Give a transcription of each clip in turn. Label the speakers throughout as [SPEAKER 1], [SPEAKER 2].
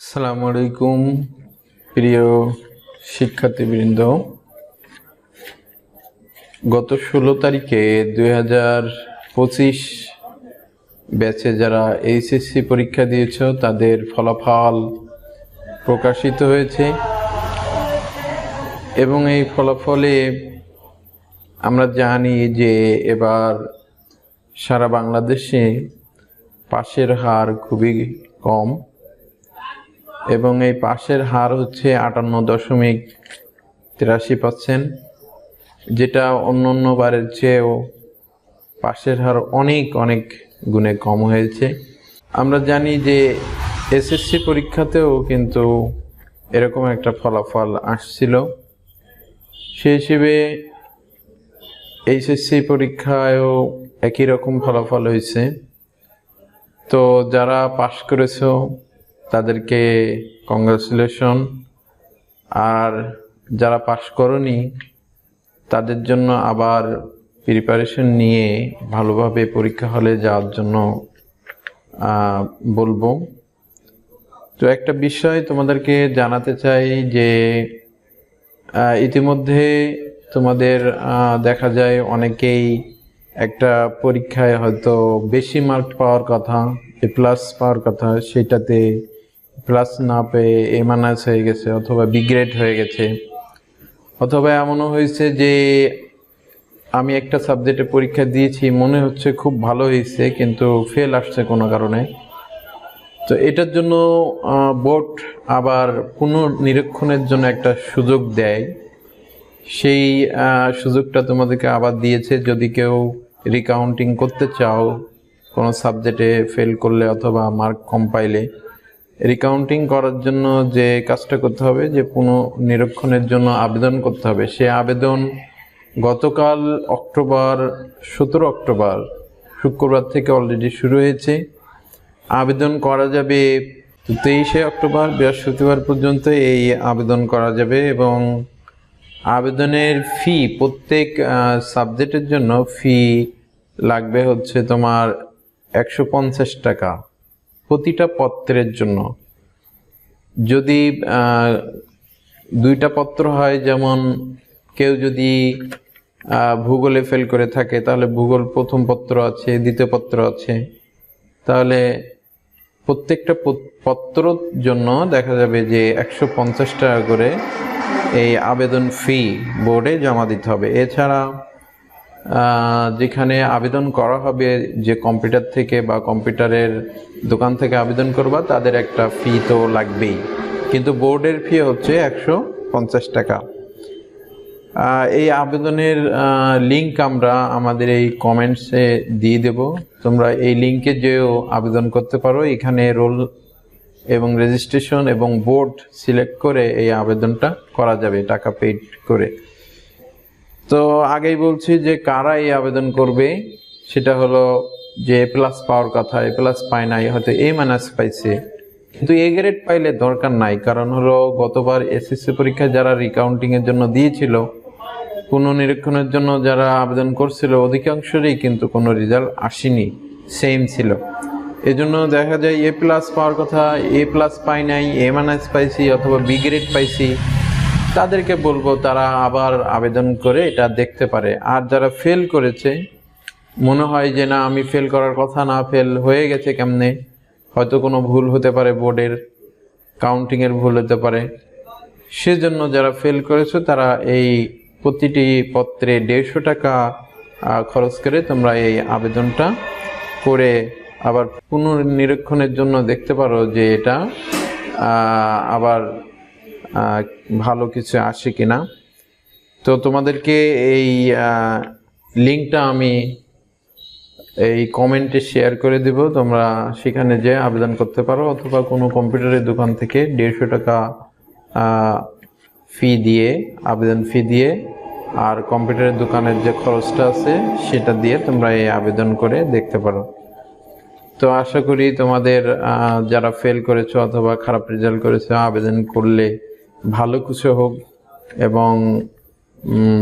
[SPEAKER 1] আসসালামু আলাইকুম, প্রিয় শিক্ষার্থীবৃন্দ। গত ষোলো তারিখে দুই হাজার পঁচিশ ব্যাচে যারা এইচএসসি পরীক্ষা দিয়েছ, তাদের ফলাফল প্রকাশিত হয়েছে। এবং এই ফলাফলে আমরা জানি যে এবার সারা বাংলাদেশে পাশের হার খুবই কম। এবং এই পাশের হার হচ্ছে আটান্ন দশমিক তিরাশি পার্সেন্ট, যেটা অন্য অন্য বারের চেয়েও পাশের হার অনেক অনেক গুণে কম হয়েছে। আমরা জানি যে এসএসসি পরীক্ষাতেও কিন্তু এরকম একটা ফলাফল আসছিল। সে হিসেবে এইচএসসি পরীক্ষায়ও একই রকম ফলাফল হয়েছে। তো যারা পাশ করেছ তাদেরকে কংগ্রাচুলেশন আর যারা পাশ করনি, তাদের জন্য আবার প্রিপারেশন নিয়ে ভালোভাবে পরীক্ষা হলে যাওয়ার জন্য বলব। তো একটা বিষয় তোমাদেরকে জানাতে চাই যে ইতিমধ্যে তোমাদের দেখা যায় অনেকেই একটা পরীক্ষায় হয়তো বেশি মার্ক পাওয়ার কথা এ প্লাস পাওয়ার কথা, সেটাতে প্লাস না পেয়ে এ মাইনাস হয়ে গেছে অথবা বি গ্রেড হয়ে গেছে। অথবা এমনও হয়েছে যে আমি একটা সাবজেক্টে পরীক্ষা দিয়েছি, মনে হচ্ছে খুব ভালো হয়েছে, কিন্তু ফেল আসছে কোনো কারণে। তো এটার জন্য বোর্ড আবার পুনর্নিরীক্ষণের জন্য একটা সুযোগ দেয়। সেই সুযোগটা তোমাদেরকে আবার দিয়েছে, যদি কেউ রিকাউন্টিং করতে চাও, কোনো সাবজেক্টে ফেল করলে অথবা মার্ক কম পাইলে। রিকাউন্টিং করার জন্য যে কাজটা করতে হবে, যে পুনঃ নিরীক্ষণের জন্য আবেদন করতে হবে, সে আবেদন গতকাল অক্টোবর, সতেরো অক্টোবর, শুক্রবার থেকে অলরেডি শুরু হয়েছে। আবেদন করা যাবে তেইশে অক্টোবর, বৃহস্পতিবার পর্যন্ত এই আবেদন করা যাবে এবং আবেদনের ফি প্রত্যেক সাবজেক্টের জন্য ফি লাগবে হচ্ছে তোমার একশো পঞ্চাশ টাকা। প্রতিটা পত্রের জন্য। যদি দুইটা পত্র হয়, যেমন কেউ যদি ভূগোলে ফেল করে থাকে, তাহলে ভূগোল প্রথম পত্র আছে, দ্বিতীয় পত্র আছে। তাহলে প্রত্যেকটা পত- পত্রর জন্য দেখা যাবে যে একশো পঞ্চাশ টাকা করে এই আবেদন ফি বোর্ডে জমা দিতে হবে। এছাড়া যেখানে আবেদন করা হবে যে কম্পিউটার থেকে বা কম্পিউটারের দোকান থেকে আবেদন করবা, তাদের একটা ফি তো লাগবেই। কিন্তু বোর্ডের ফি হচ্ছে একশো পঞ্চাশ টাকা। এই আবেদনের লিঙ্ক আমরা আমাদের এই কমেন্টসে দিয়ে দেব। তোমরা এই লিঙ্কে যেও আবেদন করতে পারো। এখানে রোল এবং রেজিস্ট্রেশন এবং বোর্ড সিলেক্ট করে এই আবেদনটা করা যাবে, টাকা পেড করে। তো আগেই বলছি যে কারা এই আবেদন করবে, সেটা হলো যে এ প্লাস পাওয়ার কথা এ প্লাস পায় নাই, হয়তো এ মাইনাস পাইছে। কিন্তু এ গ্রেড পাইলে দরকার নাই, কারণ হলো গতবার এসএসসি পরীক্ষায় যারা রিকাউন্টিং এর জন্য দিয়েছিল, কোনো পুনর্নিরীক্ষণের জন্য যারা আবেদন করছিল, অধিকাংশেরই কিন্তু কোনো রেজাল্ট আসেনি সেম ছিল। এজন্য দেখা যায় এ প্লাস পাওয়ার কথা এ প্লাস পাই নাই এ মাইনাস পাইছি, অথবা বি গ্রেড পাইছি তাদেরকে বলব, তারা আবার আবেদন করে এটা দেখতে পারে। আর যারা ফেল করেছে, মনে হয় যে, না, আমি ফেল করার কথা না ফেল হয়ে গেছে কেমনে? হয়তো কোনো ভুল হতে পারে বোর্ডের কাউন্টিংয়ের ভুল হতে পারে। সেজন্য যারা ফেল করেছ, তারা এই প্রতিটি পত্রে দেড়শো টাকা খরচ করে তোমরা এই আবেদনটা করে আবার পুনর্নিরীক্ষণের জন্য দেখতে পারো যে এটা আবার ভালো কিছু আসে কি না তো তোমাদেরকে এই লিঙ্কটা আমি এই কমেন্টে শেয়ার করে দেব। তোমরা সেখানে যে আবেদন করতে পারো, অথবা কোনো কম্পিউটারের দোকান থেকে দেড়শো টাকা ফি দিয়ে, আবেদন ফি দিয়ে, আর কম্পিউটারের দোকানের যে খরচটা আছে, সেটা দিয়ে তোমরা এই আবেদন করে দেখতে পারো। তো আশা করি তোমাদের যারা ফেল করেছ অথবা খারাপ রেজাল্ট করেছ, আবেদন করলে ভালো কিছু হোক এবং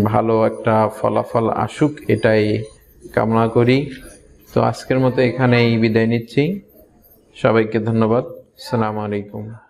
[SPEAKER 1] ভালো একটা ফলাফল আসুক, এটাই কামনা করি। তো আজকের মতো এখানেই বিদায় নিচ্ছি। সবাইকে ধন্যবাদ। সালামু আলাইকুম।